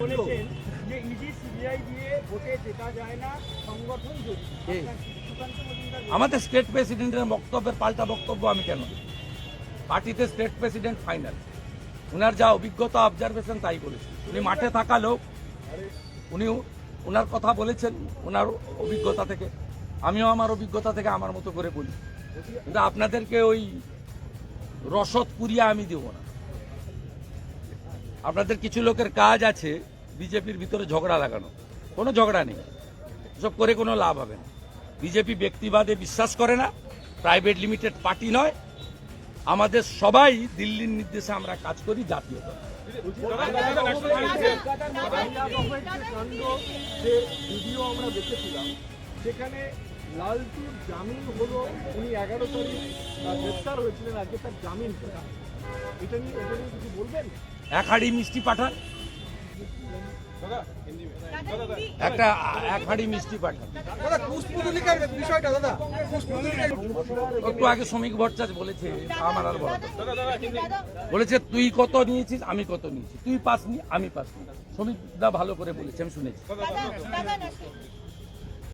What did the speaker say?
বলেছেন যে ED CBI দিয়ে ভোটে জেতা যায় না সংগঠন আমাদের স্টেট প্রেসিডেন্টের বক্তব্যের পাল্টা বক্তব্য আমি কেন পার্টিতে স্টেট প্রেসিডেন্ট ফাইনাল। উনার যা অভিজ্ঞতা অবজারভেশন তাই বলেছেন। উনি মাঠে থাকা লোক। উনি ওনার কথা বলেছেন ওনার অভিজ্ঞতা থেকে। আমিও আমার অভিজ্ঞতা থেকে আমার মতো করে বলি। কিন্তু আপনাদেরকে ওই রসদ পুরিয়া আমি দেব না। আপনাদের কিছু লোকের কাজ আছে বিজেপির ভিতরে ঝগড়া লাগানো। কোনো ঝগড়া নেই। সব করে কোনো লাভ হবে না। বিজেপি ব্যক্তিবাদে বিশ্বাস করে না। প্রাইভেট লিমিটেড পার্টি নয়। আমাদের সবাই দিল্লির নির্দেশে আমরা কাজ করি জাতীয় দল। এটা নিয়ে বলবেন? এক হাঁড়ি মিষ্টি পাঠান। একটা, এক হাঁড়ি মিষ্টি পাঠান। একটু আগে শ্রমিক ভট্টাচার্য বলেছে আমার আর বলেছে, তুই কত নিয়েছিস? আমি কত নিয়েছি। তুই পাসনি, আমি পাসনি। শ্রমিক দা ভালো করে বলেছে, আমি শুনেছি।